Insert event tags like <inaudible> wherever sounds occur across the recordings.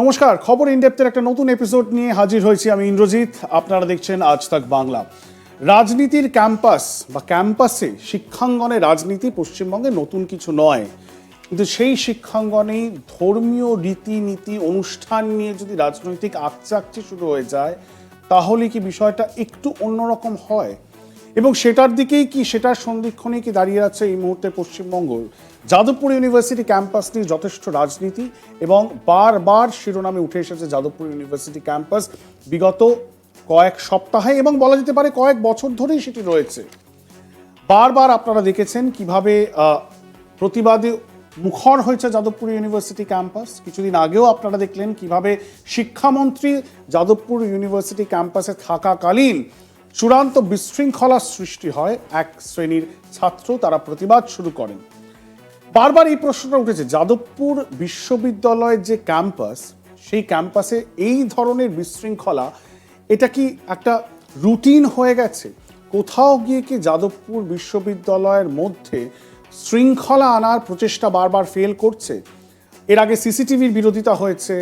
নমস্কার, খবর ইনডেপ্থের একটা নতুন এপিসোড নিয়ে হাজির হয়েছি আমি ইন্দ্রজিৎ। আপনারা দেখছেন আজ তাক বাংলা। রাজনীতির ক্যাম্পাস বা ক্যাম্পাসে শিক্ষাঙ্গনে রাজনীতি পশ্চিমবঙ্গে নতুন কিছু নয়। কিন্তু সেই শিক্ষাঙ্গনেই ধর্মীয় রীতিনীতি অনুষ্ঠান নিয়ে যদি রাজনৈতিক আকচাকচি শুরু হয়ে যায়, তাহলে কি বিষয়টা একটু অন্যরকম হয়? এবং সেটার দিকেই কি, সেটার সন্ধিক্ষণে কি দাঁড়িয়ে আছে এই মুহূর্তে পশ্চিমবঙ্গ? যাদবপুর ইউনিভার্সিটি ক্যাম্পাস নিয়ে যথেষ্ট রাজনীতি এবং বারবার শিরোনামে উঠে এসেছে যাদবপুর ইউনিভার্সিটি ক্যাম্পাস বিগত কয়েক সপ্তাহে এবং বলা যেতে পারে কয়েক বছর ধরেই সেটি রয়েছে। বারবার আপনারা দেখেছেন কীভাবে প্রতিবাদে মুখর হয়েছে যাদবপুর ইউনিভার্সিটি ক্যাম্পাস। কিছুদিন আগেও আপনারা দেখলেন কীভাবে শিক্ষামন্ত্রী যাদবপুর ইউনিভার্সিটি ক্যাম্পাসে থাকাকালীন চূড়ান্ত বিশৃঙ্খলার সৃষ্টি হয়। এক শ্রেণির ছাত্র তারা প্রতিবাদ শুরু করেন। বারবার এই প্রশ্নটা উঠেছে, যাদবপুর বিশ্ববিদ্যালয়ের যে ক্যাম্পাস, সেই ক্যাম্পাসে এই ধরনের বিশৃঙ্খলা, এটা কি একটা রুটিন হয়ে গেছে? কোথাও গিয়ে কি যাদবপুর বিশ্ববিদ্যালয়ের মধ্যে শৃঙ্খলা আনার প্রচেষ্টা বারবার ফেল করছে? এর আগে সিসিটিভির বিরোধিতা হয়েছে,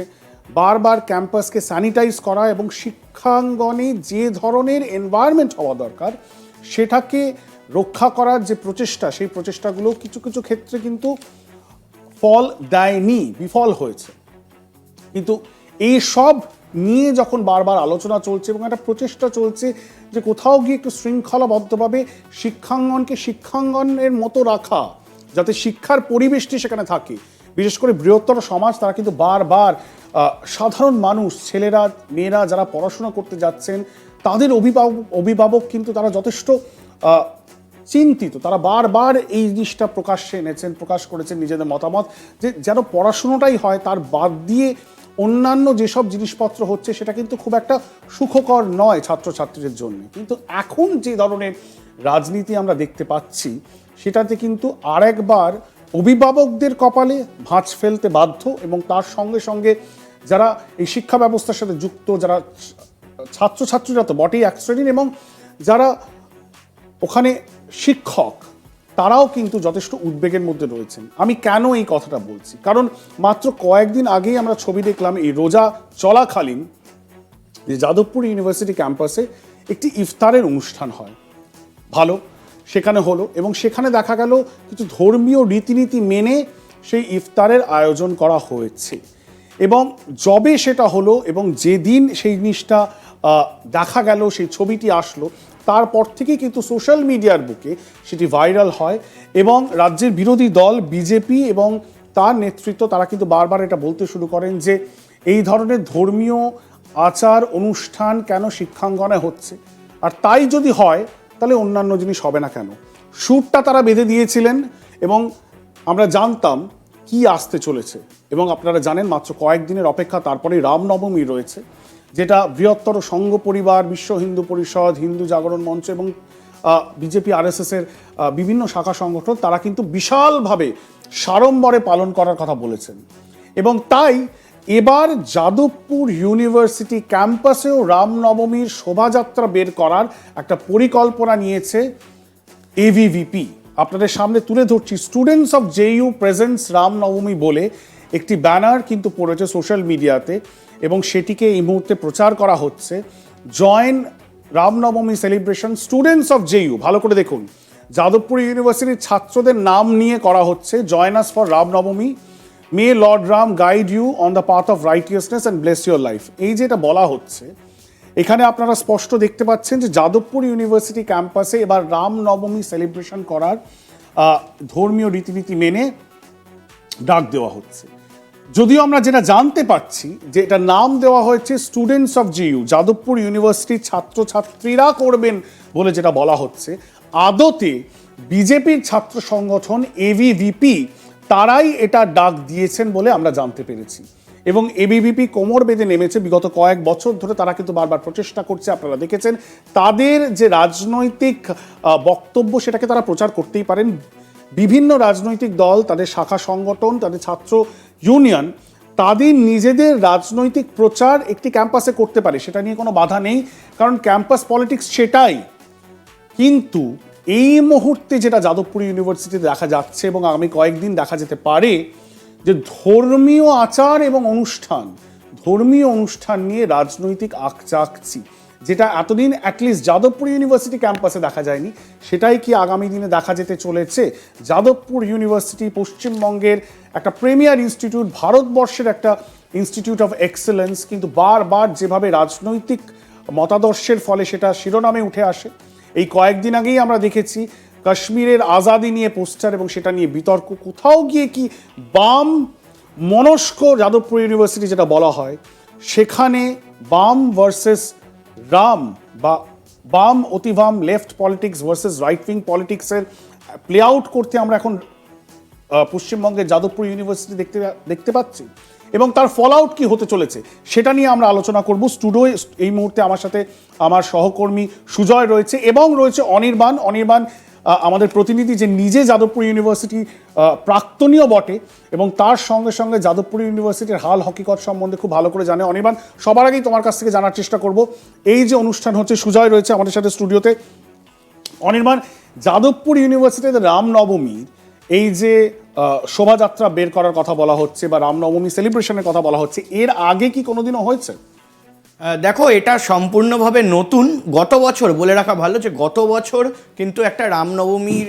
বারবার ক্যাম্পাসকে স্যানিটাইজ করা এবং শিক্ষাঙ্গনে যে ধরনের এনভায়রনমেন্ট হওয়া দরকার, সেটাকে রক্ষা করার যে প্রচেষ্টা, সেই প্রচেষ্টাগুলো কিছু কিছু ক্ষেত্রে কিন্তু ফল দেয়নি, বিফল হয়েছে। কিন্তু এই সব নিয়ে যখন বারবার আলোচনা চলছে এবং একটা প্রচেষ্টা চলছে যে কোথাও গিয়ে একটু শৃঙ্খলাবদ্ধভাবে শিক্ষাঙ্গনকে শিক্ষাঙ্গনের মতো রাখা, যাতে শিক্ষার পরিবেশটি সেখানে থাকে। বিশেষ করে বৃহত্তর সমাজ, তারা কিন্তু বারবার সাধারণ মানুষ, ছেলেরা, মেয়েরা যারা পড়াশোনা করতে যাচ্ছেন, তাদের অভিভাবক অভিভাবক কিন্তু তারা যথেষ্ট চিন্তিত। তারা বারবার এই জিনিসটা প্রকাশ্যে এনেছেন, প্রকাশ করেছেন নিজেদের মতামত যে যেন পড়াশুনোটাই হয়, তার বাদ দিয়ে অন্যান্য যেসব জিনিসপত্র হচ্ছে সেটা কিন্তু খুব একটা সুখকর নয় ছাত্রছাত্রীদের জন্য। কিন্তু এখন যে ধরনের রাজনীতি আমরা দেখতে পাচ্ছি, সেটাতে কিন্তু আরেকবার অভিভাবকদের কপালে ভাঁজ ফেলতে বাধ্য এবং তার সঙ্গে সঙ্গে যারা এই শিক্ষা ব্যবস্থার সাথে যুক্ত, যারা ছাত্রছাত্রীরা তো বটেই এক শ্রেণির এবং যারা ওখানে শিক্ষক, তারাও কিন্তু যথেষ্ট উদ্বেগের মধ্যে রয়েছেন। আমি কেন এই কথাটা বলছি? কারণ মাত্র কয়েকদিন আগেই আমরা ছবি দেখলাম এই রোজা চলাকালীন যে যাদবপুর ইউনিভার্সিটি ক্যাম্পাসে একটি ইফতারের অনুষ্ঠান হয়। ভালো, সেখানে হলো এবং সেখানে দেখা গেল কিছু ধর্মীয় রীতিনীতি মেনে সেই ইফতারের আয়োজন করা হয়েছে। এবং যবে সেটা হলো এবং যেদিন সেই জিনিসটা দেখা গেল, সেই ছবিটি আসলো তারপর থেকেই কিন্তু সোশ্যাল মিডিয়ার বুকে সেটি ভাইরাল হয় এবং রাজ্যের বিরোধী দল, বিজেপি এবং তার নেতৃত্ব, তারা কিন্তু বারবার এটা বলতে শুরু করেন যে এই ধরনের ধর্মীয় আচার, অনুষ্ঠান কেন শিক্ষাঙ্গনে হচ্ছে? আর তাই যদি হয়, তাহলে অন্যান্য জিনিস হবে না কেন? সুরটা তারা বেঁধে দিয়েছিলেন এবং আমরা জানতাম কি আসতে চলেছে। এবং আপনারা জানেন, মাত্র কয়েকদিনের অপেক্ষা, তারপরেই রামনবমী রয়েছে। যেটা বৃহত্তর সংঘ পরিবার, বিশ্ব হিন্দু পরিষদ, হিন্দু জাগরণ মঞ্চ এবং বিজেপি, আরএসএস এর বিভিন্ন শাখা সংগঠন, তারা কিন্তু বিশালভাবে সাড়ম্বরে পালন করার কথা বলেছেন। এবং তাই এবার যাদবপুর ইউনিভার্সিটি ক্যাম্পাসেও রামনবমীর শোভাযাত্রা বের করার একটা পরিকল্পনা নিয়েছে এভিভিপি আপনাদের সামনে তুলে ধরছি, students of JU presents Ramnavami বলে একটি ব্যানার কিন্তু পড়েছে সোশ্যাল মিডিয়াতে। এবং সেটিকে এই মুহূর্তে প্রচার করা হচ্ছে। Join Ramnavami celebration students of JU ভালো করে দেখুন। যাদবপুর ইউনিভার্সিটির ছাত্রদের নাম নিয়ে করা হচ্ছে। Join us for Ramnavami may lord Ram guide you on the path of righteousness and bless your life এই যেটা বলা হচ্ছে, এখানে আপনারা স্পষ্ট দেখতে পাচ্ছেন যে যাদবপুর ইউনিভার্সিটি ক্যাম্পাসে এবার রামনবমী সেলিব্রেশন করার ধর্মীয় রীতিনীতি মেনে ডাক দেওয়া হচ্ছে। যদিও আমরা যেটা জানতে পারছি যে এটা নাম দেওয়া হয়েছে স্টুডেন্টস অফ জিইউ যাদবপুর ইউনিভার্সিটির ছাত্রছাত্রীরা করবেন বলে যেটা বলা হচ্ছে। আদতে বিজেপির ছাত্র সংগঠন এভিভিপি তারাই এটা ডাক দিয়েছেন বলে আমরা জানতে পেরেছি। এবং এবিভিপি কোমর বেঁধে নেমেছে, বিগত কয়েক বছর ধরে তারা কিন্তু বারবার প্রচেষ্টা করছে, আপনারা দেখেছেন। তাদের যে রাজনৈতিক বক্তব্য সেটাকে তারা প্রচার করতেই পারেন। বিভিন্ন রাজনৈতিক দল, তাদের শাখা সংগঠন, তাদের ছাত্র ইউনিয়ন তাদের নিজেদের রাজনৈতিক প্রচার একটি ক্যাম্পাসে করতে পারে, সেটা নিয়ে কোনো বাধা নেই, কারণ ক্যাম্পাস পলিটিক্স সেটাই। কিন্তু এই মুহূর্তে যেটা যাদবপুর ইউনিভার্সিটিতে দেখা যাচ্ছে এবং আগামী কয়েকদিন দেখা যেতে পারে, যে ধর্মীয় আচার এবং অনুষ্ঠান, ধর্মীয় অনুষ্ঠান নিয়ে রাজনৈতিক আকচাকছি যেটা এতদিন অ্যাটলিস্ট যাদবপুর ইউনিভার্সিটি ক্যাম্পাসে দেখা যায়নি, সেটাই কি আগামী দিনে দেখা যেতে চলেছে? যাদবপুর ইউনিভার্সিটি পশ্চিমবঙ্গের একটা প্রিমিয়ার ইনস্টিটিউট ভারতবর্ষের একটা ইনস্টিটিউট অফ এক্সেলেন্স কিন্তু বারবার যেভাবে রাজনৈতিক মতাদর্শের ফলে সেটা শিরোনামে উঠে আসে। এই কয়েকদিন আগেই আমরা দেখেছি কাশ্মীরের আজাদি নিয়ে পোস্টার এবং সেটা নিয়ে বিতর্ক। কোথাও গিয়ে কি বাম মনস্ক যাদবপুর ইউনিভার্সিটি যেটা বলা হয়, সেখানে বাম ভার্সেস রাম বা বাম অতিবাম left politics versus right wing পলিটিক্সের play out করতে আমরা এখন পশ্চিমবঙ্গের যাদবপুর ইউনিভার্সিটি দেখতে দেখতে পাচ্ছি। এবং তার ফল আউট কী হতে চলেছে সেটা নিয়ে আমরা আলোচনা করব। স্টুডিওয়ে এই মুহূর্তে আমার সাথে আমার সহকর্মী সুজয় রয়েছে এবং রয়েছে অনির্বাণ। অনির্বাণ আমাদের প্রতিনিধি যে নিজে যাদবপুর ইউনিভার্সিটি প্রাক্তনীয় বটে এবং তার সঙ্গে সঙ্গে যাদবপুর ইউনিভার্সিটির হাল হকিকত সম্বন্ধে খুব ভালো করে জানে। অনির্বাণ, সবার আগেই তোমার কাছ থেকে জানার চেষ্টা করব। এই যে অনুষ্ঠান হচ্ছে, সুজয় রয়েছে আমাদের সাথে স্টুডিওতে। অনির্বাণ, যাদবপুর ইউনিভার্সিটিতে রামনবমীর এই যে শোভাযাত্রা বের করার কথা বলা হচ্ছে বা রামনবমী সেলিব্রেশনের কথা বলা হচ্ছে, এর আগে কি কোনোদিনও হয়েছে? দেখো, এটা সম্পূর্ণভাবে নতুন, গত বছর, বলে রাখা ভালো যে গত বছর কিন্তু একটা রামনবমীর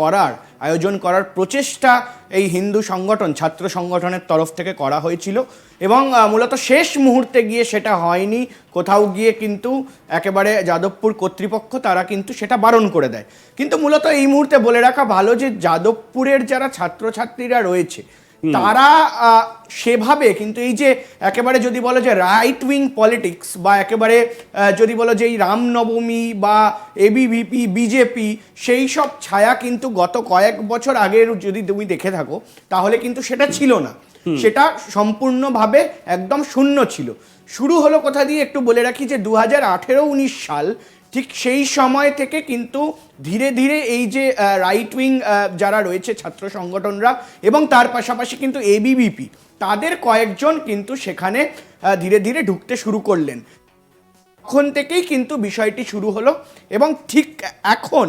করার, আয়োজন করার প্রচেষ্টা এই হিন্দু সংগঠন, ছাত্র সংগঠনের তরফ থেকে করা হয়েছিল এবং মূলত শেষ মুহূর্তে গিয়ে সেটা হয়নি। কোথাও গিয়ে কিন্তু একেবারে যাদবপুর কর্তৃপক্ষ, তারা কিন্তু সেটা বারণ করে দেয়। কিন্তু মূলত এই মুহূর্তে বলে রাখা ভালো যে যাদবপুরের যারা ছাত্রছাত্রীরা রয়েছে তারা সেভাবে কিন্তু এই যে একেবারে যদি বলো যে রাইট উইং পলিটিক্স বা একেবারে যদি বলো যে এই রামনবমী বা এবিভিপি বিজেপি সেই সব ছায়া কিন্তু গত কয়েক বছর আগের যদি তুমি দেখে থাকো তাহলে কিন্তু সেটা ছিল না। সেটা সম্পূর্ণভাবে একদম শূন্য ছিল। শুরু হলো কোথা দিয়ে একটু বলে রাখি যে দু হাজার আঠেরো উনিশ সাল ঠিক সেই সময় থেকে কিন্তু ধীরে ধীরে এই যে রাইট উইং যারা রয়েছে ছাত্র সংগঠনরা এবং তার পাশাপাশি কিন্তু এবিভিপি তাদের কয়েকজন কিন্তু সেখানে ধীরে ধীরে ঢুকতে শুরু করলেন। তখন থেকেই কিন্তু বিষয়টি শুরু হলো এবং ঠিক এখন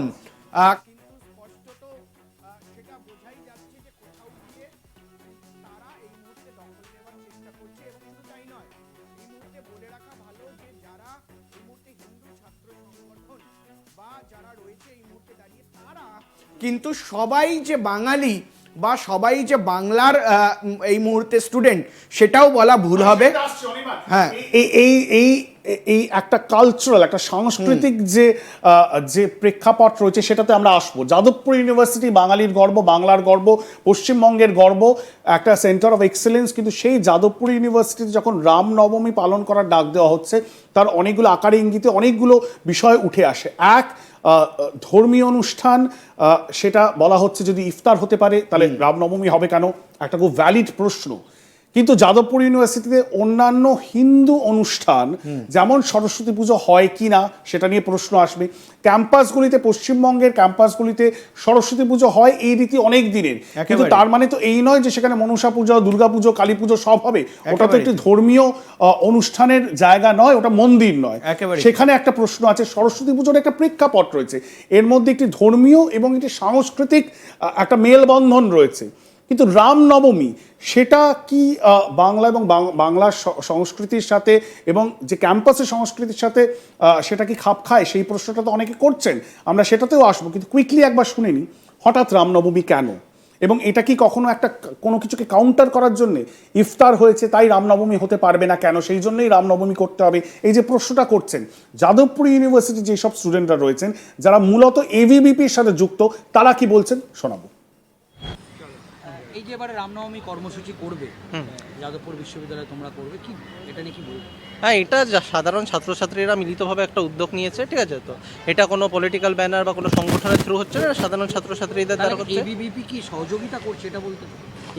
কিন্তু সবাই যে বাঙালি বা সবাই যে বাংলার এই মুহূর্তে স্টুডেন্ট সেটাও বলা ভুল হবে। হ্যাঁ। এই এই এই এই একটা কালচারাল একটা সাংস্কৃতিক যে যে প্রেক্ষাপট রয়েছে সেটাতে আমরা আসব। যাদবপুর ইউনিভার্সিটি বাঙালির গর্ব বাংলার গর্ব পশ্চিমবঙ্গের গর্ব একটা সেন্টার অফ এক্সেলেন্স কিন্তু সেই যাদবপুর ইউনিভার্সিটিতে যখন রামনবমী পালন করার ডাক দেওয়া হচ্ছে তার অনেকগুলো আকারে ইঙ্গিতে অনেকগুলো বিষয় উঠে আসে। এক ধর্মীয় অনুষ্ঠান সেটা বলা হচ্ছে যদি ইফতার হতে পারে তাহলে রামনবমী হবে কেন? একটা খুব ভ্যালিড প্রশ্ন। কিন্তু যাদবপুর ইউনিভার্সিটিতে অন্যান্য হিন্দু অনুষ্ঠান যেমন সরস্বতী পুজো হয় কি না সেটা নিয়ে প্রশ্ন আসবে। ক্যাম্পাসগুলিতে পশ্চিমবঙ্গের ক্যাম্পাসগুলিতে সরস্বতী পুজো হয় এই রীতি অনেক দিনের। কিন্তু তার মানে তো এই নয় যে সেখানে মনসা পুজো দুর্গা পুজো কালী পুজো সব হবে। ওটা তো একটি ধর্মীয় অনুষ্ঠানের জায়গা নয় ওটা মন্দির নয়। সেখানে একটা প্রশ্ন আছে সরস্বতী পুজোর একটা প্রেক্ষাপট রয়েছে। এর মধ্যে একটি ধর্মীয় এবং একটি সাংস্কৃতিক একটা মেলবন্ধন রয়েছে। কিন্তু রামনবমী, সেটা কি বাংলা এবং বাং- বাংলার সংস্কৃতির সাথে এবং যে ক্যাম্পাসের সংস্কৃতির সাথে সেটা কি খাপ খায়? সেই প্রশ্নটা তো অনেকে করছেন, আমরা সেটাতেও আসব, কিন্তু কুইকলি একবার শুনে নিই, হঠাৎ রামনবমী কেন? এবং এটা কি কখনো একটা কোনো কিছুকে কাউন্টার করার জন্য ইফতার হয়েছে, তাই রামনবমী হতে পারবে না কেন? সেই জন্যই রামনবমী করতে হবে। এই যে প্রশ্নটা করছেন, যাদবপুর ইউনিভার্সিটি যেসব স্টুডেন্টরা রয়েছেন, যারা মূলত এভিবিপির সাথে যুক্ত, তারা কি বলছেন? শোনাবো। এই যে এবারে রামনবমী কর্মসূচি করবে যাদবপুর বিশ্ববিদ্যালয়ে তোমরা করবে কি এটা নিয়ে কি বলবে? হ্যাঁ এটা সাধারণ ছাত্রছাত্রীরা মিলিতভাবে একটা উদ্যোগ নিয়েছে ঠিক আছে তো? এটা কোনো পলিটিক্যাল ব্যানার বা কোনো সংগঠনের থ্রু হচ্ছে না সাধারণ ছাত্রছাত্রীদের দ্বারা হচ্ছে। এবিবিপি কি সহযোগিতা করছে এটা বলতে?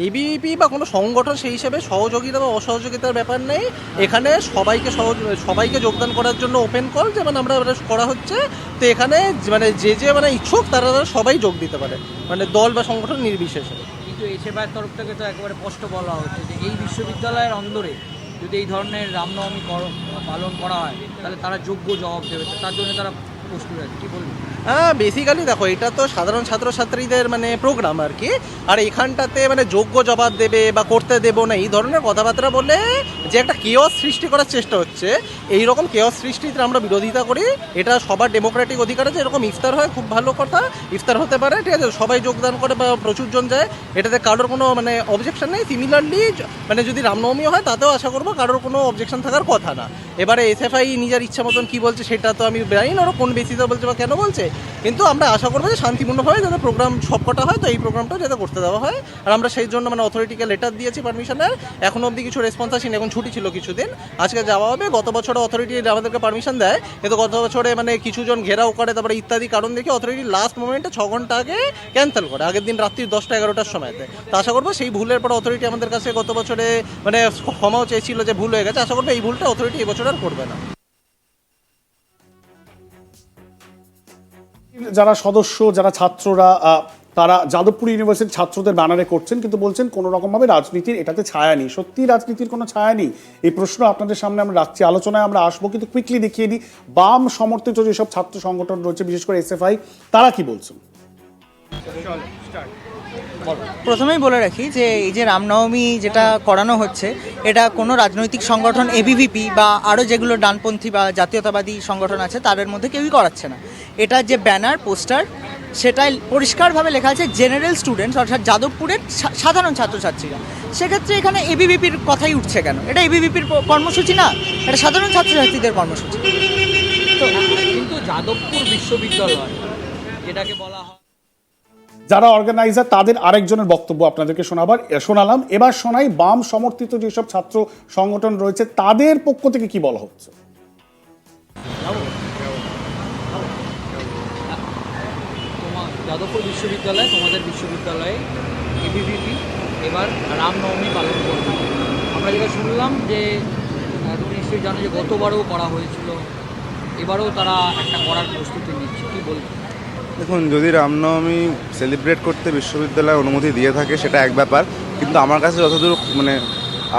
এবিপি বা কোনো সংগঠন সেই হিসেবে সহযোগিতা বা অসহযোগিতার ব্যাপার নেই। এখানে সবাইকে সহজ সবাইকে যোগদান করার জন্য ওপেন কল যে মানে আমরা করা হচ্ছে তো এখানে মানে যে যে মানে ইচ্ছুক তারা সবাই যোগ দিতে পারে মানে দল বা সংগঠন নির্বিশেষে। কিন্তু এসেবার তরফ থেকে তো একেবারে স্পষ্ট বলা হচ্ছে যে এই বিশ্ববিদ্যালয়ের অন্দরে যদি এই ধরনের রামনবমী পালন করা হয়, তাহলে তারা যোগ্য জবাব দেবে। তার জন্য তারা হ্যাঁ বেসিক্যালি দেখো, এটা তো সাধারণ ছাত্রছাত্রীদের মানে প্রোগ্রাম আর কি। আর এখানটাতে মানে যোগ্য জবাব দেবে বা করতে দেবো না, এই ধরনের কথাবার্তা বলে যে একটা কেওয়াস সৃষ্টি করার চেষ্টা হচ্ছে। এই রকম কেওয়াস সৃষ্টিতে আমরা বিরোধিতা করি। এটা সবার ডেমোক্রেটিক অধিকার আছে এরকম ইফতার হয়, খুব ভালো কথা। ইফতার হতে পারে, ঠিক আছে? সবাই যোগদান করে বা প্রচুর জন যায়। এটাতে কারোর কোনো মানে অবজেকশন নেই। সিমিলারলি মানে যদি রামনবমী হয়, তাতেও আশা করব কারোর কোনো অবজেকশন থাকার কথা না। এবারে এসএফআই নিজের ইচ্ছা মতন কী বলছে সেটা তো আমি জানি না কোন বেসিসে বলছে বা কেন বলছে। কিন্তু আমরা আশা করব যে শান্তিপূর্ণভাবে যাতে প্রোগ্রাম সবকটা হয়, তো এই প্রোগ্রামটাও যাতে করতে দেওয়া হয়। আর আমরা সেই জন্য মানে অথরিটিকে লেটার দিয়েছি পারমিশনের এখন অবধি কিছু রেসপন্স আসেনি, এখন ছুটি ছিল কিছুদিন। আজকে যাওয়া হবে, গত বছর অথরিটি আমাদেরকে পারমিশন দেয়। কিন্তু গত বছরে মানে কিছুজন ঘেরাও করে, তারপরে ইত্যাদি কারণ দেখে অথরিটি লাস্ট মোমেন্টে ছ ঘণ্টা আগে ক্যান্সেল করে, আগের দিন রাত্রি দশটা এগারোটার সময়তে। তো আশা করব সেই ভুলের পর অথরিটি আমাদের কাছে গত বছরে মানে ক্ষমাও চেয়েছিল যে ভুল হয়ে গেছে। আশা করব এই ভুলটা অথরিটি এবছর আর করবে না। যারা সদস্য যারা ছাত্ররা তারা যাদবপুর ইউনিভার্সিটির ছাত্রদের ব্যানারে করছেন কিন্তু বলছেন কোনো রকমভাবে রাজনীতির এটাতে ছায়া নেই। সত্যি রাজনীতির কোনো ছায়া নেই? এই প্রশ্ন আপনাদের সামনে আমরা রাখছি। আলোচনায় আমরা আসব কিন্তু কুইকলি দেখিয়ে দিই বাম সমর্থিত যেসব ছাত্র সংগঠন রয়েছে বিশেষ করে এসএফআই তারা কি বলছেন? প্রথমেই বলে রাখি যে এই যে রামনবমী যেটা করানো হচ্ছে, এটা কোনো রাজনৈতিক সংগঠন এবিভিপি বা আরও যেগুলো ডানপন্থী বা জাতীয়তাবাদী সংগঠন আছে, তাদের মধ্যে কেউই করাচ্ছে না। এটা যে ব্যানার, পোস্টার, সেটাই পরিষ্কারভাবে লেখা আছে, জেনারেল স্টুডেন্টস, অর্থাৎ যাদবপুরের সাধারণ ছাত্রছাত্রীরা। সেক্ষেত্রে এখানে এবিভিপির কথাই উঠছে কেন? এটা এবিভিপির কর্মসূচি না, এটা সাধারণ ছাত্রছাত্রীদের কর্মসূচি। কিন্তু যাদবপুর বিশ্ববিদ্যালয়, যেটাকে বলা হয় যারা অর্গানাইজার তাদের আরেকজনের বক্তব্য আপনাদেরকে শোনাবার শোনালাম। এবার শোনাই বাম সমর্থিত যেসব ছাত্র সংগঠন রয়েছে, তাদের পক্ষ থেকে কি বলা হচ্ছে? যাদবপুর বিশ্ববিদ্যালয়, তোমাদের বিশ্ববিদ্যালয়ে এবিভিপি এবার রামনবমী পালন করবে। আমরা যেটা শুনলাম যে তুমি নিশ্চয়ই জানো যে গতবারও করা হয়েছিল, এবারও তারা একটা করার প্রস্তুতি নিচ্ছে। কি বলছো? দেখুন, যদি রামনবমী সেলিব্রেট করতে বিশ্ববিদ্যালয় অনুমতি দিয়ে থাকে, সেটা এক ব্যাপার। কিন্তু আমার কাছে যতদূর মানে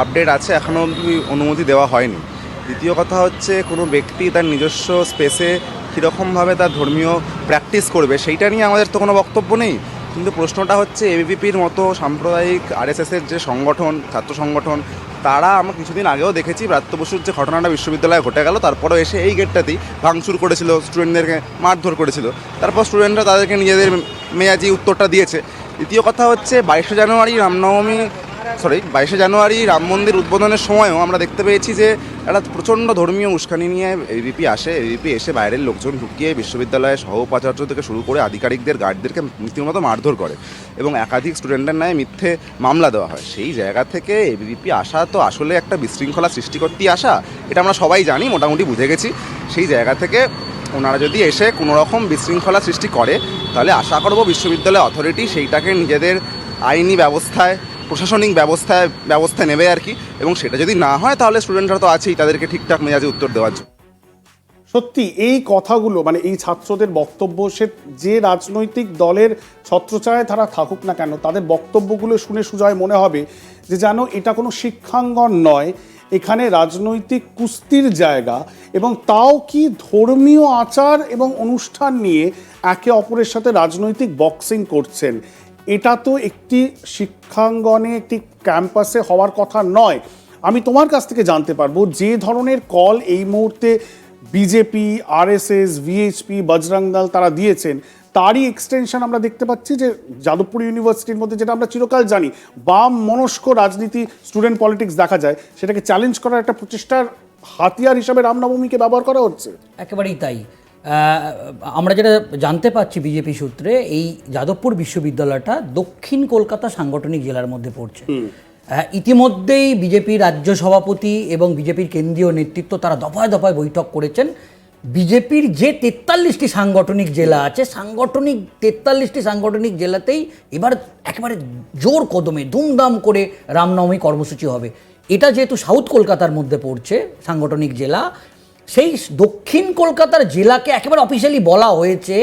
আপডেট আছে এখনও অবধি অনুমতি দেওয়া হয়নি। দ্বিতীয় কথা হচ্ছে, কোনো ব্যক্তি তার নিজস্ব স্পেসে কীরকমভাবে তার ধর্মীয় প্র্যাকটিস করবে, সেইটা নিয়ে আমাদের তো কোনো বক্তব্য নেই। কিন্তু প্রশ্নটা হচ্ছে এবিপির মতো সাম্প্রদায়িক আরএসএসের যে সংগঠন, ছাত্র সংগঠন, তারা আমরা কিছুদিন আগেও দেখেছি ব্রাত্য বসুর যে ঘটনাটা বিশ্ববিদ্যালয়ে ঘটে গেল, তারপরেও এসে এই গেটটাতেই ভাঙচুর করেছিল, স্টুডেন্টদেরকে মারধর করেছিল। তারপর স্টুডেন্টরা তাদেরকে নিজেদের মেয়াজি উত্তরটা দিয়েছে। দ্বিতীয় কথা হচ্ছে বাইশে জানুয়ারি রামনবমী সরি বাইশে জানুয়ারি রাম মন্দির উদ্বোধনের সময়ও আমরা দেখতে পেয়েছি যে একটা প্রচণ্ড ধর্মীয় উস্কানি নিয়ে এবিপি আসে। এবিপি এসে বাইরের লোকজন ঢুকিয়ে বিশ্ববিদ্যালয়ের সহ উপাচার্য থেকে শুরু করে আধিকারিকদের গার্ডদেরকে রীতিমতো মারধর করে এবং একাধিক স্টুডেন্টের ন্যায় মিথ্যে মামলা দেওয়া হয়। সেই জায়গা থেকে এবিপি আসা তো আসলে একটা বিশৃঙ্খলা সৃষ্টি করতেই আসা, এটা আমরা সবাই জানি, মোটামুটি বুঝে গেছি। সেই জায়গা থেকে ওনারা যদি এসে কোনো রকম বিশৃঙ্খলা সৃষ্টি করে, তাহলে আশা করব বিশ্ববিদ্যালয় অথরিটি সেইটাকে নিজেদের আইনি ব্যবস্থায় প্রশাসনিক ব্যবস্থায় ব্যবস্থা নেবে আর কি। এবং সেটা যদি না হয়, তাহলে স্টুডেন্টরা তো আছেই, তাদেরকে ঠিকঠাক মেজাজে উত্তর দেওয়ার জন্য। সত্যি, এই কথাগুলো মানে এই ছাত্রদের বক্তব্য, সে যে রাজনৈতিক দলের ছত্রছায়ায় তারা থাকুক না কেন, তাদের বক্তব্যগুলো শুনে সুজয় মনে হবে যে যেন এটা কোনো শিক্ষাঙ্গন নয়, এখানে রাজনৈতিক কুস্তির জায়গা এবং তাও কি ধর্মীয় আচার এবং অনুষ্ঠান নিয়ে একে অপরের সাথে রাজনৈতিক বক্সিং করছেন। এটা তো একটি শিক্ষাঙ্গনে, একটি ক্যাম্পাসে হওয়ার কথা নয়। আমি তোমার কাছ থেকে জানতে পারব, যে ধরনের কল এই মুহূর্তে বিজেপি আরএসএস ভিএইচপি বজরং দল তারা দিয়েছেন, তারই এক্সটেনশন আমরা দেখতে পাচ্ছি যে যাদবপুর ইউনিভার্সিটির মধ্যে যেটা আমরা চিরকাল জানি, বাম মনস্ক রাজনীতি স্টুডেন্ট পলিটিক্স দেখা যায়, সেটাকে চ্যালেঞ্জ করার একটা প্রচেষ্টার হাতিয়ার হিসাবে রামনবমীকে ব্যবহার করা হচ্ছে। একেবারেই তাই। আমরা যেটা জানতে পাচ্ছি বিজেপি সূত্রে এই যাদবপুর বিশ্ববিদ্যালয়টা দক্ষিণ কলকাতা সাংগঠনিক জেলার মধ্যে পড়ছে। ইতিমধ্যেই বিজেপির রাজ্য সভাপতি এবং বিজেপির কেন্দ্রীয় নেতৃত্ব তারা দফায় দফায় বৈঠক করেছেন। বিজেপির যে তেতাল্লিশটি সাংগঠনিক জেলা আছে সাংগঠনিক তেতাল্লিশটি সাংগঠনিক জেলাতেই এবার একেবারে জোর কদমে ধুমধাম করে রামনবমী কর্মসূচি হবে। এটা যেহেতু সাউথ কলকাতার মধ্যে পড়ছে সাংগঠনিক জেলা সেই দক্ষিণ কলকাতার জেলাকে একেবারে অফিসিয়ালি বলা হয়েছে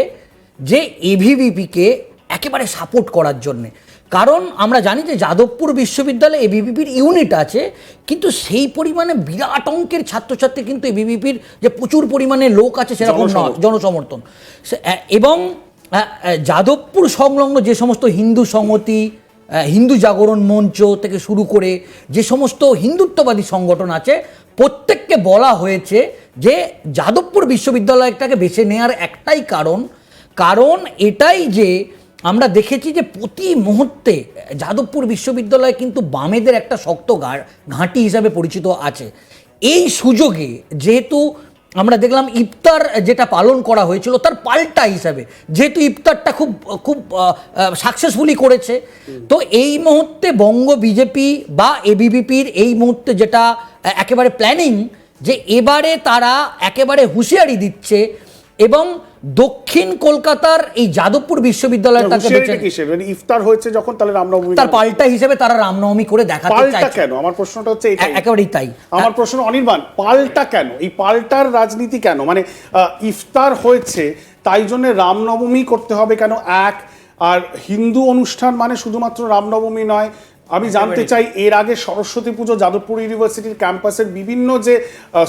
যে এভিভিপিকে একেবারে সাপোর্ট করার জন্যে কারণ আমরা জানি যে যাদবপুর বিশ্ববিদ্যালয়ে এবিভিপির ইউনিট আছে কিন্তু সেই পরিমাণে বিরাট অঙ্কের ছাত্রছাত্রী কিন্তু এবিভিপির যে প্রচুর পরিমাণে লোক আছে সেরকম জনসমর্থন। এবং যাদবপুর সংলগ্ন যে সমস্ত হিন্দু সংহতি হিন্দু জাগরণ মঞ্চ থেকে শুরু করে যে সমস্ত হিন্দুত্ববাদী সংগঠন আছে প্রত্যেককে বলা হয়েছে যে যাদবপুর বিশ্ববিদ্যালয়টাকে বেছে নেওয়ার একটাই কারণ কারণ এটাই যে আমরা দেখেছি যে প্রতি মুহূর্তে যাদবপুর বিশ্ববিদ্যালয় কিন্তু বামেদের একটা শক্ত ঘাঁটি হিসাবে পরিচিত আছে। এই সুযোগে যেহেতু আমরা দেখলাম ইফতার যেটা পালন করা হয়েছিল তার পাল্টা হিসাবে, যেহেতু ইফতারটা খুব খুব সাকসেসফুলি করেছে, তো এই মুহূর্তে বঙ্গ বিজেপি বা এবিভিপির এই মুহূর্তে যেটা একেবারে প্ল্যানিং যে এবারে তারা একেবারে হুঁশিয়ারি দিচ্ছে এবং দক্ষিণ কলকাতার এই যাদবপুর কিসের মানে ইফতার হয়েছে যখন তাহলে রামনবমী তার পাল্টা হিসেবে তারা রামনবমী করে দেখাতে পাল্টা চাইছে। কেন? আমার প্রশ্নটা হচ্ছে এটাই। একেবারেই তাই। আমার প্রশ্ন অনির্বাণ পাল্টা কেন? এই পাল্টার রাজনীতি কেন? মানে ইফতার হয়েছে তাই জন্য রামনবমী করতে হবে কেন? এক আর হিন্দু অনুষ্ঠান মানে শুধুমাত্র রামনবমী নয় আমি জানতে চাই এর আগে সরস্বতী পুজো যাদবপুর ইউনিভার্সিটির ক্যাম্পাসের বিভিন্ন যে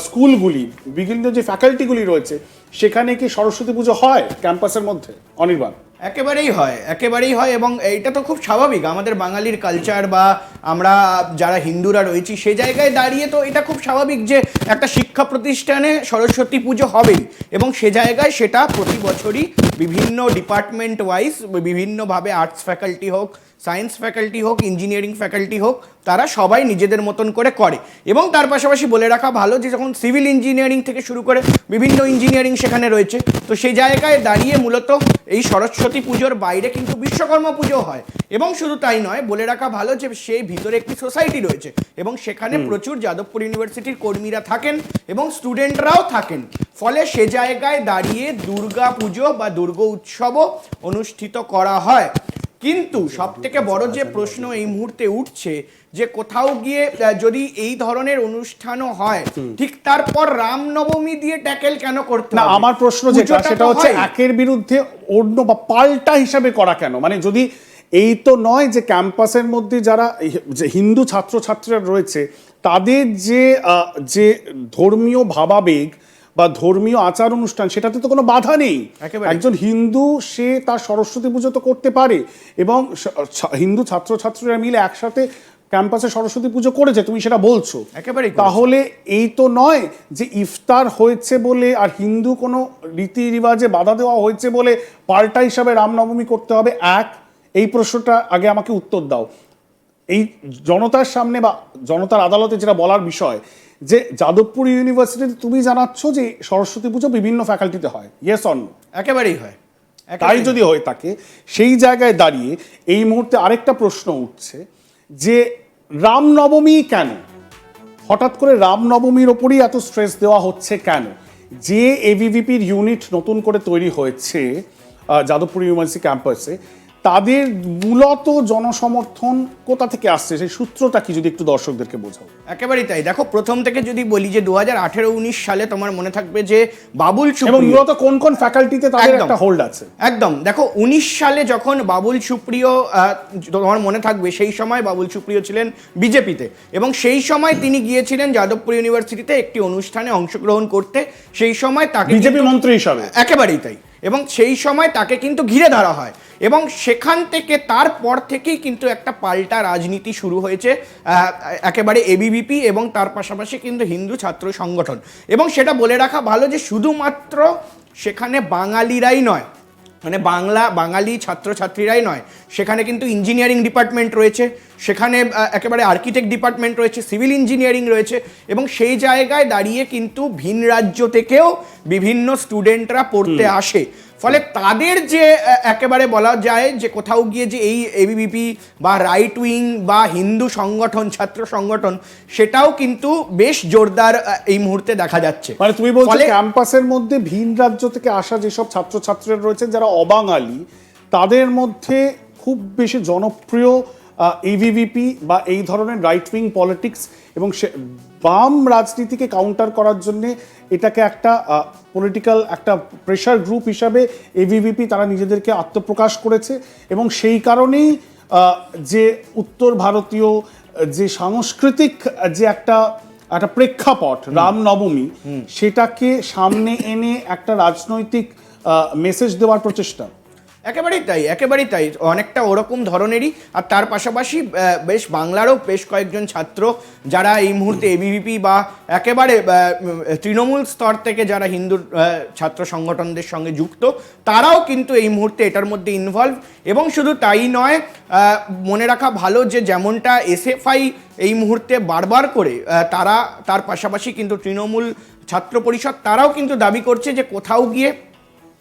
স্কুলগুলি বিভিন্ন যে ফ্যাকাল্টিগুলি রয়েছে সেখানে কি সরস্বতী পুজো হয় ক্যাম্পাসের মধ্যে অনির্বাণ? একেবারেই হয় একেবারেই হয় এবং এইটা তো খুব স্বাভাবিক। আমাদের বাঙালির কালচার বা আমরা যারা হিন্দুরা রয়েছি সে জায়গায় দাঁড়িয়ে তো এটা খুব স্বাভাবিক যে একটা শিক্ষা প্রতিষ্ঠানে সরস্বতী পুজো হবেই এবং সে জায়গায় সেটা প্রতি বছরই বিভিন্ন ডিপার্টমেন্ট ওয়াইজ বিভিন্নভাবে আর্টস ফ্যাকাল্টি হোক সায়েন্স ফ্যাকাল্টি হোক ইঞ্জিনিয়ারিং ফ্যাকাল্টি হোক তারা সবাই নিজেদের মতন করে করে। এবং তার পাশাপাশি বলে রাখা ভালো যে যখন সিভিল ইঞ্জিনিয়ারিং থেকে শুরু করে বিভিন্ন ইঞ্জিনিয়ারিং সেখানে রয়েছে তো সেই জায়গায় দাঁড়িয়ে মূলত এই সরস্বতী পুজোর বাইরে কিন্তু বিশ্বকর্মা পুজো হয়। এবং শুধু তাই নয় বলে রাখা ভালো যে সেই ভিতরে একটি সোসাইটি রয়েছে এবং সেখানে প্রচুর যাদবপুর ইউনিভার্সিটির কর্মীরা থাকেন এবং স্টুডেন্টরাও থাকেন। ফলে সে জায়গায় দাঁড়িয়ে দুর্গা পুজো বা দুর্গ উৎসবও অনুষ্ঠিত করা হয়। কিন্তু সব থেকে বড় যে প্রশ্ন এই মুহূর্তে উঠছে যে কোথাও গিয়ে যদি এই ধরনের অনুষ্ঠানও হয় ঠিক তারপর রামনবমী দিয়ে ট্যাকেল কেন করতে না আমার প্রশ্ন যেটা সেটা হচ্ছে একের বিরুদ্ধে অন্য বা পাল্টা হিসাবে করা কেন? মানে যদি এই তো নয় যে ক্যাম্পাসের মধ্যে যারা যে হিন্দু ছাত্রছাত্রীরা রয়েছে তাদের যে যে ধর্মীয় ভাবাবেগ বা ধর্মীয় আচার অনুষ্ঠান সেটাতে তো কোনো বাধা নেই। একজন হিন্দু সে তার সরস্বতী পুজো তো করতে পারে এবং হিন্দু ছাত্রছাত্রীরা মিলে একসাথে ক্যাম্পাসে সরস্বতী পুজো করেছে তুমি সেটা বলছো। একেবারে তাহলে এই তো নয় যে ইফতার হয়েছে বলে আর হিন্দু কোনো রীতি রিবাজে বাধা দেওয়া হয়েছে বলে পাল্টা হিসাবে রামনবমী করতে হবে এক এই প্রশ্নটা আগে আমাকে উত্তর দাও। এই জনতার সামনে বা জনতার আদালতে যেটা বলার বিষয় যে যাদবপুর ইউনিভার্সিটিতে তুমি জানাচ্ছ যে সরস্বতী পুজো বিভিন্ন ফ্যাকাল্টিতে হয়। ইয়েস অন একেবারেই হয়। তাই যদি হয়ে থাকে সেই জায়গায় দাঁড়িয়ে এই মুহূর্তে আরেকটা প্রশ্ন উঠছে যে রামনবমী কেন? হঠাৎ করে রামনবমীর ওপরই এত স্ট্রেস দেওয়া হচ্ছে কেন? যে এভিভিপির ইউনিট নতুন করে তৈরি হয়েছে যাদবপুর ইউনিভার্সিটি ক্যাম্পাসে তাদের মূলত জনসমর্থন কোথা থেকে আসছে? সেই সূত্রটা কি যদি একটু দর্শকদেরকে বোঝাও। একেবারেই তাই। দেখো প্রথম থেকে যদি বলি যে দু হাজার আঠেরো উনিশ সালে তোমার মনে থাকবে যে বাবুল এবং মূলত কোন কোন ফ্যাকাল্টিতে তাদের একটা হোল্ড আছে? একদম। দেখো উনিশ সালে যখন বাবুল সুপ্রিয় আহ, তোমার মনে থাকবে সেই সময় বাবুল সুপ্রিয় ছিলেন বিজেপিতে। এবং সেই সময় তিনি গিয়েছিলেন যাদবপুর ইউনিভার্সিটিতে একটি অনুষ্ঠানে অংশগ্রহণ করতে। সেই সময় তাকে বিজেপি মন্ত্রী হিসাবে। একেবারেই তাই। এবং সেই সময় তাকে কিন্তু ঘিরে ধরা হয়। এবং সেখান থেকে তারপর থেকেই কিন্তু একটা পাল্টা রাজনীতি শুরু হয়েছে একেবারে এবিভিপি এবং তার পাশাপাশি কিন্তু হিন্দু ছাত্র সংগঠন। এবং সেটা বলে রাখা ভালো যে শুধুমাত্র সেখানে বাঙালিরাই নয় মানে বাংলা বাঙালি ছাত্রছাত্রীরাই নয় সেখানে কিন্তু ইঞ্জিনিয়ারিং ডিপার্টমেন্ট রয়েছে সেখানে একেবারে আর্কিটেক্ট ডিপার্টমেন্ট রয়েছে সিভিল ইঞ্জিনিয়ারিং রয়েছে এবং সেই জায়গায় দাঁড়িয়ে কিন্তু ভিন রাজ্য থেকেও বিভিন্ন স্টুডেন্টরা পড়তে আসে। ফলে তাদের যে একেবারে বলা যায় যে কোথাও গিয়ে যে এই এবিবিপি বা রাইট উইং বা হিন্দু সংগঠন ছাত্র সংগঠন সেটাও কিন্তু বেশ জোরদার এই মুহূর্তে দেখা যাচ্ছে। মানে তুমি বলছো ক্যাম্পাসের মধ্যে ভিন রাজ্য থেকে আসা যেসব ছাত্রছাত্রীরা রয়েছেন যারা অবাঙালি তাদের মধ্যে খুব বেশি জনপ্রিয় এভিভিপি বা এই ধরনের রাইট উইং পলিটিক্স এবং সে বাম রাজনীতিকে কাউন্টার করার জন্যে এটাকে একটা পলিটিক্যাল একটা প্রেশার গ্রুপ হিসাবে এভিভিপি তারা নিজেদেরকে আত্মপ্রকাশ করেছে এবং সেই কারণেই যে উত্তর ভারতীয় যে সাংস্কৃতিক যে একটা একটা প্রেক্ষাপট রামনবমী সেটাকে সামনে এনে একটা রাজনৈতিক মেসেজ দেওয়ার প্রচেষ্টা। একেবারেই তাই একেবারেই তাই। অনেকটা ওরকম ধরনেরই। আর তার পাশাপাশি বেশ বাংলারও বেশ কয়েকজন ছাত্র যারা এই মুহূর্তে এবিভিপি বা একেবারে তৃণমূল স্তর থেকে যারা হিন্দু ছাত্র সংগঠনদের সঙ্গে যুক্ত, তারাও কিন্তু এই মুহূর্তে এটার মধ্যে ইনভলভ এবং শুধু তাই নয় মনে রাখা ভালো যে যেমনটা এসএফআই এই মুহূর্তে বারবার করে তারা, তার পাশাপাশি কিন্তু তৃণমূল ছাত্র পরিষদ, তারাও কিন্তু দাবি করছে যে কোথাও গিয়ে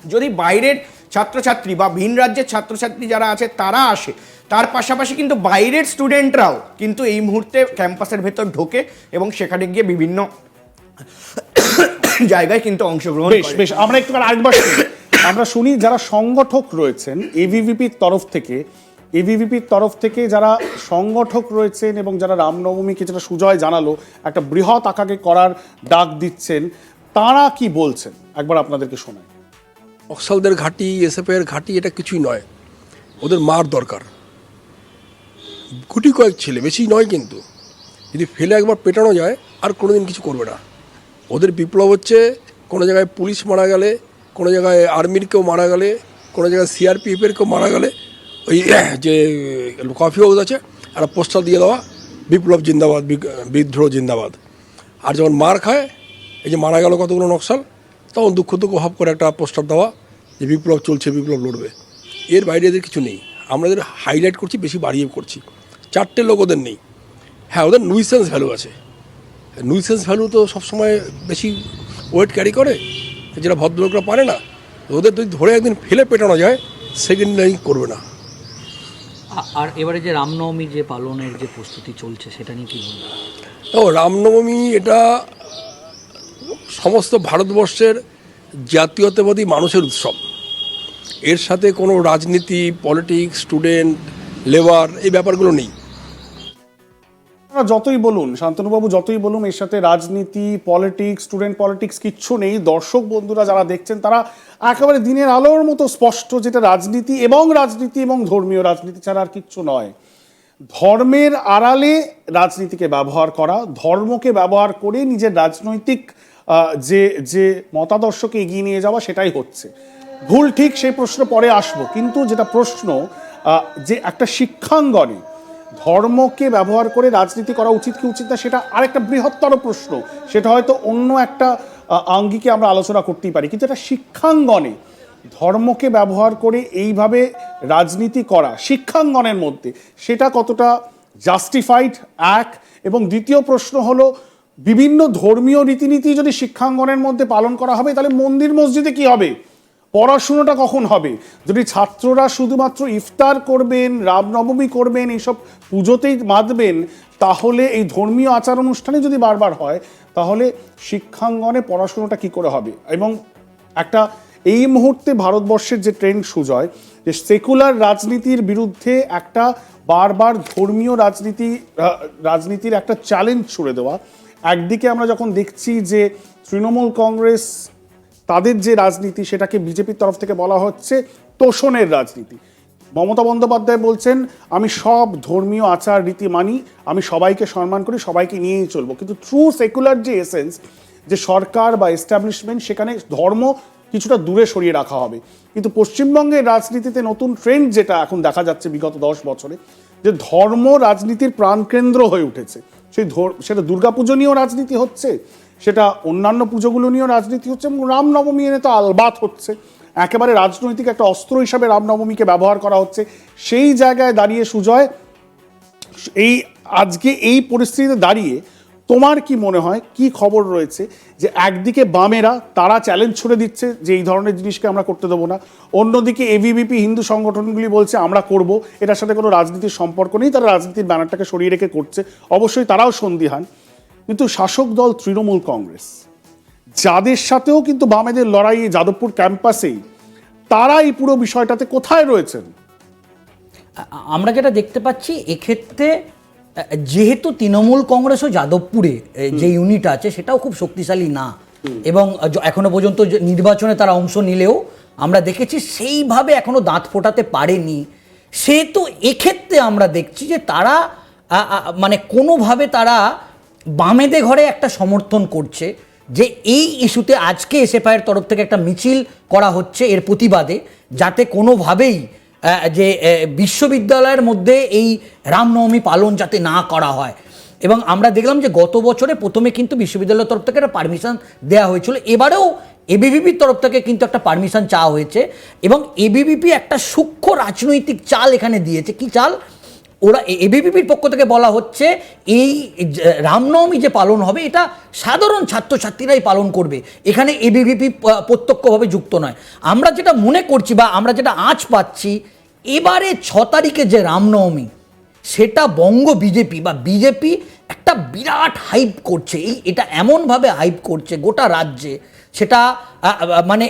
যদি বাইরের ছাত্রছাত্রী বা ভিন রাজ্যের ছাত্রছাত্রী যারা আছে তারা আসে। তার পাশাপাশি কিন্তু বাইরের স্টুডেন্টরাও কিন্তু এই মুহূর্তে ক্যাম্পাসের ভেতর ঢোকে এবং সেখানে গিয়ে বিভিন্ন <coughs> জায়গায় কিন্তু অংশগ্রহণ বেশ বেশ আমরা একটু আরেকবার আমরা শুনি যারা সংগঠক রয়েছেন এভিভিপির তরফ থেকে এভিভিপির তরফ থেকে যারা সংগঠক রয়েছেন এবং যারা রামনবমীকে যেটা সুজয় জানালো একটা বৃহৎ আকাকে করার ডাক দিচ্ছেন তারা কি বলছেন? একবার আপনাদেরকে শোনায় নকশালদের ঘাঁটি এসএফের ঘাঁটি, এটা কিছুই নয়। ওদের মার দরকার। গুটি কয়েক ছেলে, বেশি নয় কিন্তু। যদি ফেলে একবার পেটানো যায়, আর কোনোদিন কিছু করবে না। ওদের বিপ্লব হচ্ছে, কোনো জায়গায় পুলিশ মারা গেলে, কোনো জায়গায় আর্মির কেউ মারা গেলে, কোনো জায়গায় সিআরপিএফের কেউ মারা গেলে, ওই <clears throat> যে কফি হাউস আছে, একটা পোস্টার দিয়ে দেওয়া, বিপ্লব জিন্দাবাদ বিদ্রোহ জিন্দাবাদ। আর যখন মার খায়, এই যে মারা গেল কতগুলো নকশাল তখন দুঃখ দুঃখ ভাব করে একটা পোস্টার দেওয়া যে বিপ্লব চলছে বিপ্লব লড়বে। এর বাইরে এদের কিছু নেই। আমরা এদের হাইলাইট করছি বেশি বাড়িয়ে করছি। চারটে লোক ওদের নেই। হ্যাঁ ওদের নুইসেন্স ভ্যালু আছে। নুইসেন্স ভ্যালু তো সবসময় বেশি ওয়েট ক্যারি করে। যেটা ভদ্রলোকরা পারে না ওদের যদি ধরে একদিন ফেলে পেটানো যায় সেকেন্ড লাইন করবে না। আর এবারে যে রামনবমী যে পালনের যে প্রস্তুতি চলছে সেটা নিয়ে কি বলবেন? ও রামনবমী এটা সমস্ত ভারতবর্ষের জাতীয়তাবাদী মানুষের উৎসব। এর সাথে কোনো রাজনীতি পলিটিক্স স্টুডেন্ট লেবার এই ব্যাপারগুলো নেই। যতই বলুন, শান্তনুবাবু যতই বলুন, এর সাথে রাজনীতি পলিটিক্স স্টুডেন্ট পলিটিক্স কিচ্ছু নেই। দর্শক বন্ধুরা যারা দেখছেন, তারা একেবারে দিনের আলোর মতো স্পষ্ট যেটা রাজনীতি এবং রাজনীতি এবং ধর্মীয় রাজনীতি ছাড়া আর কিচ্ছু নয়। ধর্মের আড়ালে রাজনীতিকে ব্যবহার করা, ধর্মকে ব্যবহার করে নিজের রাজনৈতিক যে যে মতাদর্শকে এগিয়ে নিয়ে যাওয়া সেটাই হচ্ছে। ভুল ঠিক সেই প্রশ্ন পরে আসব, কিন্তু যেটা প্রশ্ন যে একটা শিক্ষাঙ্গনে ধর্মকে ব্যবহার করে রাজনীতি করা উচিত কি উচিত না, সেটা আরেকটা বৃহত্তর প্রশ্ন। সেটা হয়তো অন্য একটা আঙ্গিকে আমরা আলোচনা করতেই পারি, কিন্তু এটা শিক্ষাঙ্গনে ধর্মকে ব্যবহার করে এইভাবে রাজনীতি করা, শিক্ষাঙ্গনের মধ্যে, সেটা কতটা জাস্টিফাইড এক। এবং দ্বিতীয় প্রশ্ন হলো বিভিন্ন ধর্মীয় রীতিনীতি যদি শিক্ষাঙ্গনের মধ্যে পালন করা হবে, তাহলে মন্দির মসজিদে কি হবে? পড়াশুনোটা কখন হবে? যদি ছাত্ররা শুধুমাত্র ইফতার করবেন, রামনবমী করবেন, এইসব পুজোতেই বাঁধবেন, তাহলে এই ধর্মীয় আচার অনুষ্ঠানে যদি বারবার হয়, তাহলে শিক্ষাঙ্গনে পড়াশুনোটা কি করে হবে? এবং একটা এই মুহূর্তে ভারতবর্ষের যে ট্রেন্ড সুজয়, যে সেকুলার রাজনীতির বিরুদ্ধে একটা বারবার ধর্মীয় রাজনীতি রাজনীতির একটা চ্যালেঞ্জ ছুড়ে দেওয়া একদিকে আমরা যখন দেখছি যে তৃণমূল কংগ্রেস, তাদের যে রাজনীতি সেটাকে বিজেপির তরফ থেকে বলা হচ্ছে তোষণের রাজনীতি। মমতা বন্দ্যোপাধ্যায় বলছেন, আমি সব ধর্মীয় আচার, রীতি মানি, আমি সবাইকে সম্মান করি, সবাইকে নিয়েই চলবো। কিন্তু ট্রু সেকুলার যে এসেন্স যে সরকার বা এস্টাবলিশমেন্ট সেখানে ধর্ম কিছুটা দূরে সরিয়ে রাখা হবে। কিন্তু পশ্চিমবঙ্গের রাজনীতিতে নতুন ট্রেন্ড যেটা এখন দেখা যাচ্ছে বিগত দশ বছরে, যে ধর্ম রাজনীতির প্রাণকেন্দ্র হয়ে উঠেছে। সেই সেটা দুর্গাপুজো নিয়েও রাজনীতি হচ্ছে, সেটা অন্যান্য পুজোগুলো নিয়েও রাজনীতি হচ্ছে, এবং রামনবমী এনে তো আলবাত হচ্ছে। একেবারে রাজনৈতিক একটা অস্ত্র হিসাবে রামনবমীকে ব্যবহার করা হচ্ছে। সেই জায়গায় দাঁড়িয়ে সুজয়, এই, আজকে এই পরিস্থিতিতে দাঁড়িয়ে তোমার কি মনে হয়? কি খবর রয়েছে? যে একদিকে বামেরা, তারা চ্যালেঞ্জ ছুড়ে দিচ্ছে যে এই ধরনের জিনিসকে আমরা করতে দেবো না। অন্যদিকে এভিবিপি হিন্দু সংগঠনগুলি বলছে, আমরা করব। এটার সাথে কোনো রাজনীতির সম্পর্ক নেই, তারা রাজনীতির ব্যানারটাকে সরিয়ে রেখে করছে। অবশ্যই তারাও সন্দিহান। কিন্তু শাসক দল তৃণমূল কংগ্রেস, যাদের সাথেও কিন্তু বামেদের লড়াই যাদবপুর ক্যাম্পাসেই তারা এই পুরো বিষয়টাতে কোথায় রয়েছেন? আমরা যেটা দেখতে পাচ্ছি, এক্ষেত্রে যেহেতু তৃণমূল কংগ্রেস ও যাদবপুরে যে ইউনিট আছে সেটাও খুব শক্তিশালী না। এবং এখনও পর্যন্ত নির্বাচনে তারা অংশ নিলেও আমরা দেখেছি সেইভাবে এখনও দাঁত ফোটাতে পারেনি। সে তো এক্ষেত্রে আমরা দেখছি যে তারা মানে কোনোভাবে তারা বামেদে ঘরে একটা সমর্থন করছে যে এই ইস্যুতে আজকে এসএফআইয়ের তরফ থেকে একটা মিছিল করা হচ্ছে এর প্রতিবাদে যাতে কোনোভাবেই যে বিশ্ববিদ্যালয়ের মধ্যে এই রামনবমী পালন যাতে না করা হয়। এবং আমরা দেখলাম যে গত বছরে প্রথমে কিন্তু বিশ্ববিদ্যালয়ের তরফ থেকে একটা পারমিশন দেওয়া হয়েছিল। এবারেও এবিভিপির তরফ থেকে কিন্তু একটা পারমিশন চাওয়া হয়েছে। এবং এবিভিপি একটা সূক্ষ্ম রাজনৈতিক চাল এখানে দিয়েছে। কি চাল? ওরা এবিভিপির পক্ষ থেকে বলা হচ্ছে, এই রামনবমী যে পালন হবে, এটা সাধারণ ছাত্রছাত্রীরাই পালন করবে। এখানে এবিভিপি প্রত্যক্ষভাবে যুক্ত নয়। আমরা যেটা মনে করছি বা আমরা যেটা আঁচ পাচ্ছি, এবারে ছ তারিখে যে রামনবমী, সেটা বঙ্গ বিজেপি বা বিজেপি একটা বিরাট হাইপ করছে। এই এটা এমনভাবে হাইপ করছে গোটা রাজ্যে, সেটা মানে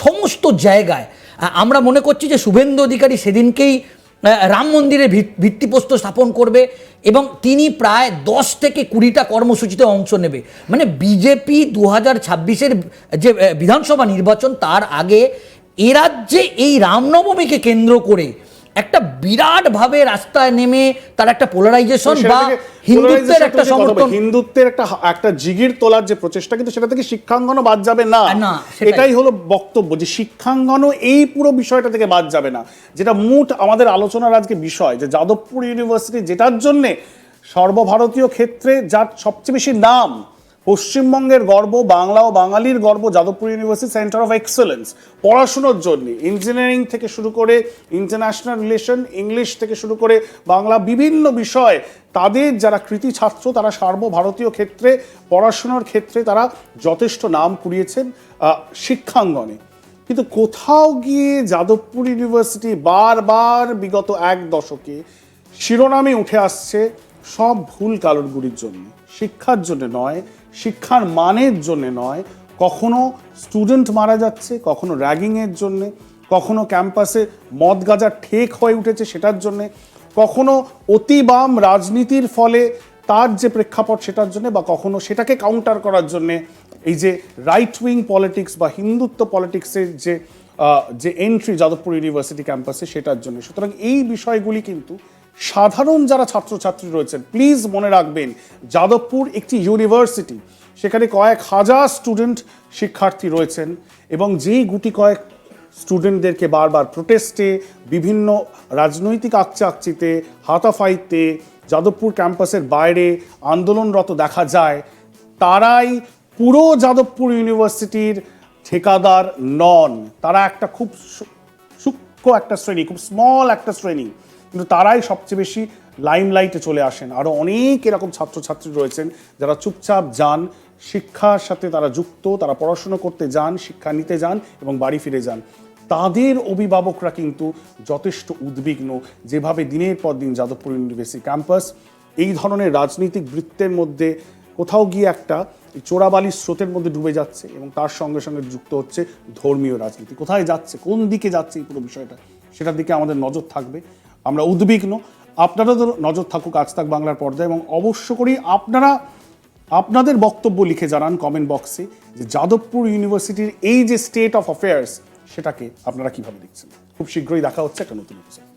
সমস্ত জায়গায়। আমরা মনে করছি যে শুভেন্দু অধিকারী সেদিনকেই রাম মন্দিরের ভিত- ভিত্তিপ্রস্তর স্থাপন করবে এবং তিনি প্রায় দশ থেকে কুড়িটা কর্মসূচিতে অংশ নেবে। মানে বিজেপি দু হাজার ছাব্বিশের যে বিধানসভা নির্বাচন, তার আগে এ রাজ্যে এই রামনবমীকে কেন্দ্র করে একটা বিরাট ভাবে রাস্তায় নেমে তার একটা পোলারাইজেশন বা হিন্দুত্বের একটা সমর্থন। হিন্দুত্বের একটা একটা জিগির তোলার যে প্রচেষ্টা কিন্তু সেটা থেকে শিক্ষাঙ্গনও বাদ যাবে না। এটাই হলো বক্তব্য যে শিক্ষাঙ্গনও এই পুরো বিষয়টা থেকে বাদ যাবে না। যেটা মুঠ আমাদের আলোচনার আজকে বিষয় যে যাদবপুর ইউনিভার্সিটি যেটার জন্যে সর্বভারতীয় ক্ষেত্রে যার সবচেয়ে বেশি নাম পশ্চিমবঙ্গের গর্ব, বাংলা ও বাঙালির গর্ব, Jadavpur university centre of excellence. পড়াশুনোর জন্য ইঞ্জিনিয়ারিং থেকে শুরু করে ইন্টারন্যাশনাল রিলেশন, ইংলিশ থেকে শুরু করে বাংলা বিভিন্ন বিষয়, তাদের যারা কৃতি ছাত্র, তারা সর্বভারতীয় ক্ষেত্রে, পড়াশোনার ক্ষেত্রে তারা যথেষ্ট নাম কুড়িয়েছেন শিক্ষাঙ্গনে। কিন্তু কোথাও গিয়ে যাদবপুর ইউনিভার্সিটি বারবার বিগত এক দশকে শিরোনামে উঠে আসছে, সব ভুল কালরগুলির জন্য। শিক্ষার জন্য নয় শিক্ষার মানের জন্য নয়, কখনো স্টুডেন্ট মারা যাচ্ছে, কখনো র্যাগিংয়ের জন্যে, কখনো ক্যাম্পাসে মদ গাজা ঠেক হয়ে উঠেছে সেটার জন্যে, কখনো অতিবাম রাজনীতির ফলে তার যে প্রেক্ষাপট সেটার জন্য বা কখনো সেটাকে কাউন্টার করার জন্যে এই যে রাইট উইং পলিটিক্স বা হিন্দুত্ব পলিটিক্সের যে যে এন্ট্রি যাদবপুর ইউনিভার্সিটি ক্যাম্পাসে সেটার জন্য। সুতরাং এই বিষয়গুলি কিন্তু সাধারণ যারা ছাত্রছাত্রী রয়েছেন প্লিজ মনে রাখবেন, যাদবপুর একটি ইউনিভার্সিটি সেখানে কয়েক হাজার স্টুডেন্ট শিক্ষার্থী রয়েছেন এবং যেই গুটি কয়েক স্টুডেন্টদেরকে বারবার প্রোটেস্টে বিভিন্ন রাজনৈতিক আকচাকচিতে, হাতাফাইতে, যাদবপুর ক্যাম্পাসের বাইরে আন্দোলনরত দেখা যায়, তারাই পুরো যাদবপুর ইউনিভার্সিটির ঠিকাদার নন। তারা একটা খুব সূক্ষ্ম একটা শ্রেণি, খুব স্মল একটা শ্রেণি। কিন্তু তারাই সবচেয়ে বেশি লাইমলাইটে চলে আসেন। আরও অনেক এরকম ছাত্রছাত্রী রয়েছেন যারা চুপচাপ যান, শিক্ষার সাথে তারা যুক্ত, তারা পড়াশুনো করতে যান, শিক্ষা নিতে যান এবং বাড়ি ফিরে যান। তাদের অভিভাবকরা কিন্তু যথেষ্ট উদ্বিগ্ন। যেভাবে দিনের পর দিন যাদবপুর ইউনিভার্সিটি ক্যাম্পাস, এই ধরনের রাজনৈতিক বৃত্তের মধ্যে কোথাও গিয়ে একটা চোরাবালির স্রোতের মধ্যে ডুবে যাচ্ছে এবং তার সঙ্গে সঙ্গে যুক্ত হচ্ছে ধর্মীয় রাজনীতি। কোথায় যাচ্ছে, কোন দিকে যাচ্ছে এই পুরো বিষয়টা, সেটার দিকে আমাদের নজর থাকবে। আমরা উদ্বিগ্ন আপনাদেরও নজর থাকুক, আজ থাক বাংলার পর্দায় এবং অবশ্য করি আপনারা, আপনাদের বক্তব্য লিখে জানান কমেন্ট বক্সে যে যাদবপুর ইউনিভার্সিটির এই যে স্টেট অফ অ্যাফেয়ার্স সেটাকে আপনারা কীভাবে দেখছেন খুব শীঘ্রই দেখা হচ্ছে একটা নতুন episode।